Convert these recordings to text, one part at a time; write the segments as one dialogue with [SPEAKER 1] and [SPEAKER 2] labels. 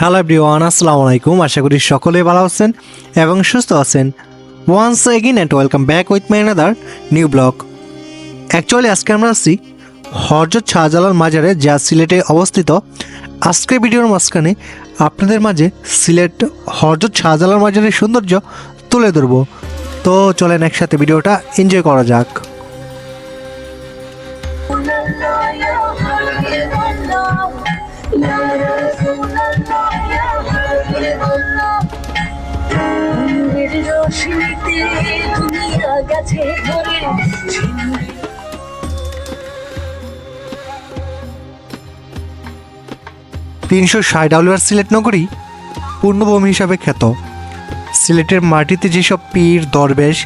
[SPEAKER 1] Hello everyone আসসালামু আলাইকুম। আশা করি সকলে ভালো আছেন এবং সুস্থ আছেন। Once again and welcome back with my another new blog actually আজকে আমরা আছি হরজত শাহজালাল মাজারে, যা সিলেটে অবস্থিত। আজকের ভিডিওর মাঝখানে আপনাদের মাঝে সিলেট হরজত শাহজালাল মাজারের সৌন্দর্য তুলে ধরবো। তো চলেন একসাথে ভিডিওটা এনজয় করা যাক।
[SPEAKER 2] ভরে।
[SPEAKER 1] তিনশো ষাট আউলিয়ার সিলেট নগরী পূর্ণভূমি হিসাবে খ্যাত। সিলেটের মাটিতে যেসব পীর, দরবেশ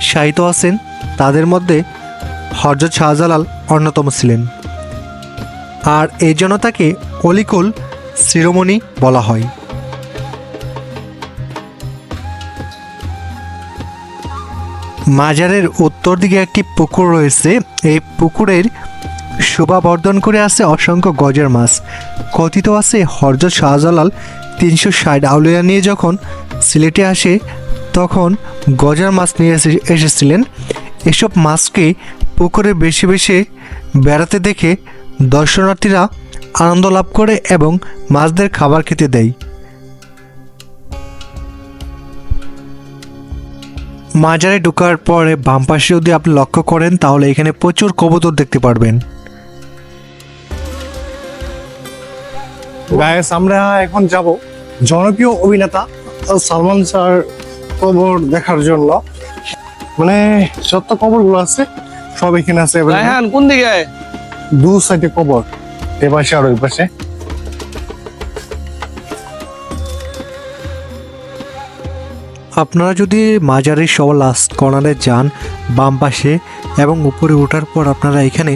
[SPEAKER 1] সাহিত্য আছেন, তাদের মধ্যে হরজত শাহজালাল অন্যতম ছিলেন। আর এই জন্য তাকে অলিকুল শিরোমণি বলা হয়। মাজারের উত্তর দিকে একটি পুকুর রয়েছে। এই পুকুরের শোভা বর্ধন করে আছে অসংখ্য গজের মাছ। কথিত আছে হরজত শাহজালাল তিনশো ষাট আউলিয়া নিয়ে যখন সিলেটে আসে, তখন গজার মাছ নিয়ে এসে এসেছিলেন। এসব মাছকে পুকুরে বেশি বেশি বেড়াতে দেখে দর্শনার্থীরা আনন্দ লাভ করে এবং মাছদের খাবার খেতে দেয়। মাজারে ঢোকার পরে বাম পাশে যদি আপনি লক্ষ্য করেন তাহলে এখানে প্রচুর কবুতর দেখতে পারবেন।
[SPEAKER 3] গায়েস আমরা এখন যাব জনপ্রিয় অভিনেতা সালমান স্যার কবর দেখার জন্য। মানে যত কবরগুলো আছে সব এখানে আছে।
[SPEAKER 4] কোন দিকে?
[SPEAKER 3] দু সাইডে কবর এ পাশে আর ওই পাশে।
[SPEAKER 1] আপনারা যদি মাজারের সব লাস্ট কর্নারে যান, বাম পাশে, এবং উপরে ওঠার পর আপনারা এখানে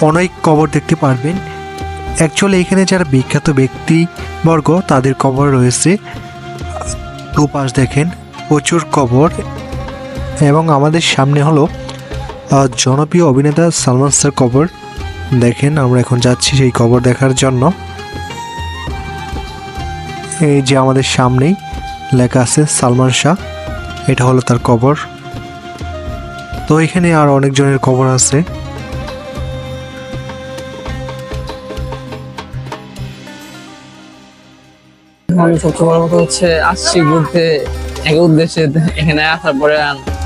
[SPEAKER 1] অনেক কবর দেখতে পারবেন। অ্যাকচুয়ালি এখানে যারা বিখ্যাত ব্যক্তিবর্গ, তাদের কবর রয়েছে। দুপাশ দেখেন, প্রচুর কবর। এবং আমাদের সামনে হলো জনপ্রিয় অভিনেতা সালমান স্যার কবর। দেখেন, আমরা এখন যাচ্ছি সেই কবর দেখার জন্য। এই যে আমাদের সামনেই। লেখা আছে সালমান শাহ। এটা হলো তার কবর। তো এখানে আর অনেকজনের কবর আছে।
[SPEAKER 4] আমি সবচেয়ে কথা হচ্ছে, আসছি ঘুরতে এক উদ্দেশ্যে এখানে আসার পরে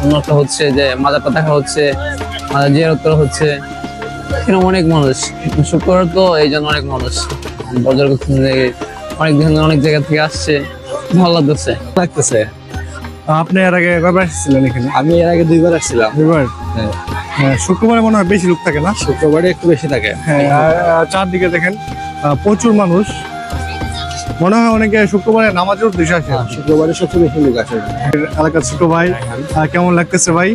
[SPEAKER 4] অন্যটা হচ্ছে যে মাজারটা দেখা হচ্ছে মাজার জিয়ারত করা হচ্ছে। এখানে অনেক মানুষ। শুক্রবার তো এই জন্য অনেক মানুষ। বজার করতে অনেক অনেক জায়গা থেকে আসছে। ভালো লাগতেছে। লাগতেছে।
[SPEAKER 3] আপনি এর আগে কয়বার এসেছিলেন এখানে?
[SPEAKER 4] আমি এর আগে দুইবার আসছিলাম।
[SPEAKER 3] দুইবার? হ্যাঁ, শুক্রবারে মনে হয় বেশি লোক থাকে না?
[SPEAKER 4] শুক্রবারে একটু বেশি থাকে।
[SPEAKER 3] হ্যাঁ চারদিকে দেখেন প্রচুর মানুষ। মনে হয় অনেকে শুক্রবারে নামাজের উদ্দেশ্যে আসে।
[SPEAKER 4] শুক্রবারে সবচেয়ে বেশি লোক আসে
[SPEAKER 3] এলাকার ছোট ভাই কেমন লাগতেছে ভাই?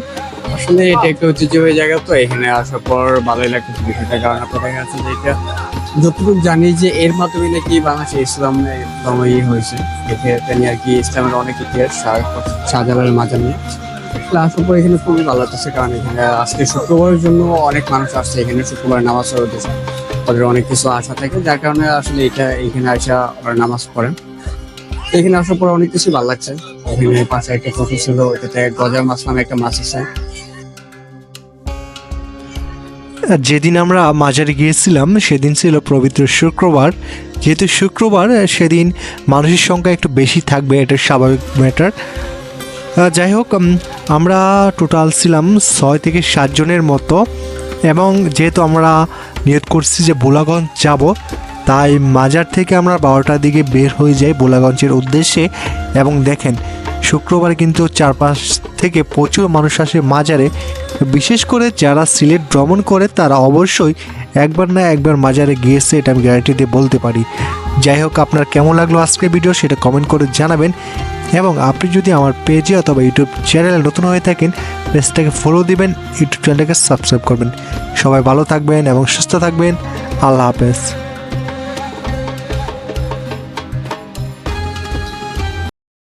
[SPEAKER 5] আসলে এটা একটা ঐতিহ্যবাহী জায়গা তো এখানে আসার পর ভালোই লাগতেছে বিষয়টা কারণ আপনার দেখা যাচ্ছে যে এটা যতটুকু জানি যে এর মাধ্যমে নাকি বাংলাদেশে ইসলাম ধর্ম ইয়ে হয়েছে। এতে নিয়ে আর কি ইসলামের অনেক ইতিহাস শাহ- শাহজালালের মাজার নিয়ে আসার পর এখানে খুবই ভালো লাগতেছে কারণ এখানে আজকে শুক্রবারের জন্য অনেক মানুষ আসছে এখানে শুক্রবার নামাজ পড়তে ওদের অনেক কিছু আশা থাকে, যার কারণে আসলে এটা এখানে আসা ওরা নামাজ পড়েন। এখানে আসার পর অনেক কিছু ভালো লাগছে। এখানে পাশে একটা পুকুর ছিল এটাতে গজার মাছ নামে একটা মাছ আছে।
[SPEAKER 1] যেদিন আমরা মাজারে গিয়েছিলাম, সেদিন ছিল পবিত্র শুক্রবার। যেহেতু শুক্রবার, সেদিন মানুষের সংখ্যা একটু বেশি থাকবে, এটা স্বাভাবিক ম্যাটার যাই হোক আমরা টোটাল ছিলাম ছয় থেকে সাতজনের মতো। এবং যেহেতু আমরা নিয়ত করছি যে বোলাগঞ্জ যাব, তাই মাজার থেকে আমরা বারোটার দিকে বের হয়ে যাই বোলাগঞ্জের উদ্দেশ্যে। এবং দেখেন, শুক্রবার কিন্তু চারপাশ থেকে প্রচুর মানুষ আসে মাজারে। বিশেষ করে যারা সিলেট ভ্রমণ করে, তারা অবশ্যই একবার না একবার মাজারে গিয়েছে, এটা আমি গ্যারান্টি দিয়ে বলতে পারি। যাই হোক, আপনার কেমন লাগল আজকের ভিডিও সেটা কমেন্ট করে জানাবেন। এবং আপনি যদি আমার পেজে অথবা ইউটিউব চ্যানেলে নতুন হয়ে থাকেন, পেজটাকে ফলো দিবেন, ইউটিউব চ্যানেলটাকে সাবস্ক্রাইব করবেন। সবাই ভালো থাকবেন এবং সুস্থ থাকবেন। আল্লাহ হাফেজ।